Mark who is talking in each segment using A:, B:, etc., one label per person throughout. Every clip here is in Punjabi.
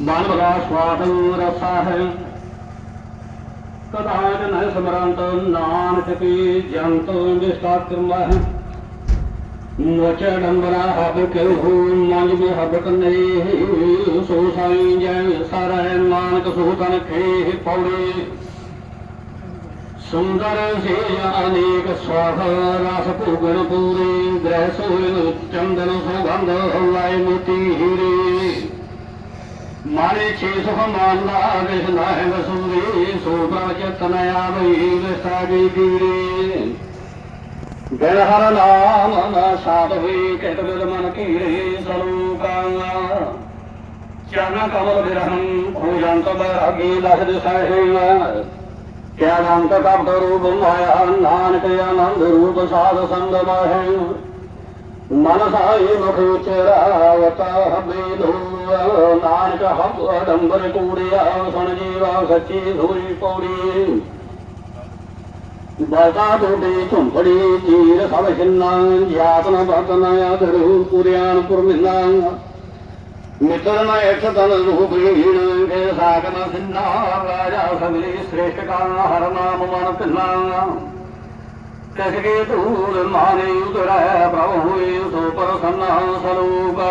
A: ਮਨ ਬਗਾ ਸਵਾਦ ਰਸਾ ਹੈ ਕਦਾਚ ਨ ਸਮਰੰਤ ਨਾਨਕ ਕੀ ਜੰਤ ਨਿਸ਼ਟਾ ਕਰਮਾ ਹੈ ਮੋਚ ਡੰਬਰਾ ਹਬ ਕਹੂ ਮੰਜ ਵੀ ਹਬ ਕਨੇ ਸੋ ਸਾਈ ਜੈ ਸਾਰਾ ਨਾਨਕ ਸੋ ਤਨ ਖੇ ਪੌੜੇ। ਸੁੰਦਰ ਸੇ ਅਨੇਕ ਸਵਾਹ ਰਸ ਭੋਗਣ ਪੂਰੇ। ਗ੍ਰਹਿ ਸੋਇਨ ਚੰਦਨ ਸੁਗੰਧ ਹਵਾਏ ਮੋਤੀ ਹੀਰੇ। ਮਾਰੇ ਛੇ ਸੁਖ ਮਾਨਦਾ ਵਿਸ ਨਾਹਿ ਵਸੂਰੇ ਸੋ ਪ੍ਰਚਤਨ ਆਵਈ ਵਿਸਾਗੀ ਪੀਰੇ ਗਣ ਹਰ ਨਾਮ ਨਾ ਸਾਧ ਹੋਈ ਕਹਿਤ ਬਿਲ ਮਨ ਕੀਰੇ ਸਲੋਕਾਂ ਚਰਨ ਕਮਲ ਬਿਰਹੰ ਖੋਜੰਤ ਬੈਰਾਗੀ ਲਖਦ ਸਹਿ ਕਿਆ ਨਾਮ ਕਾ ਕਪਟ ਰੂਪ ਮਾਇਆ, ਨਾਨਕ ਆਨੰਦ ਰੂਪ ਸਾਧ ਸੰਗ ਮਾਹਿ। ਮਨ ਸਾਈ ਮੁਖ ਚਰਾਵਤਾ ਹਬੇ ਲੋ ਨਾਨਕ ਹਬ ਅਡੰਬਰ ਕੂੜਿਆ, ਸੁਣ ਜੀਵਾ ਸੱਚੀ ਧੂਰੀ ਪੌੜੀ। ਬਾਤਾ ਟੋਡੇ ਝੁੰਪੜੀ ਚੀਰ ਸਭ ਛਿੰਨਾ ਜਾਤਨ ਬਤਨ ਆਦਰੂ ਪੁਰਿਆਨ ਪੁਰਮਿੰਨਾ ਮਿੱਤਰ ਨਾ ਇੱਕ ਤਨ ਰੂਪ ਹੀਣ ਕੇ ਸਾਗਨ ਸਿੰਨਾ, ਰਾਜਾ ਸਗਲੀ ਸ੍ਰੇਸ਼ਟ ਕਾ ਹਰ ਨਾਮ ਮਨ ਭਿੰਨਾ ਤਿਸ ਕੇ ਧੂਲ ਮਾਨੇ ਉਤਰੈ, ਪ੍ਰਭ ਹੋਏ ਸੋ ਪ੍ਰਸੰਨਾ ਸਲੋਕਾ।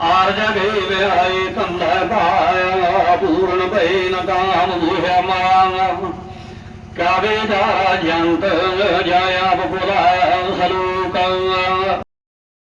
A: ਮੂੜ ਅਗਿਆਨ ਅੰਧ ਹੈ ਨਾਨਕ ਪੂਰਨ ਭਈ ਨ ਕਾਮ ਮੁਹਿਆ ਮਾਂ ਕਾਵੇ ਦਾ ਜੰਤ, ਜਾਇਆ ਬੁਲਾਇਆ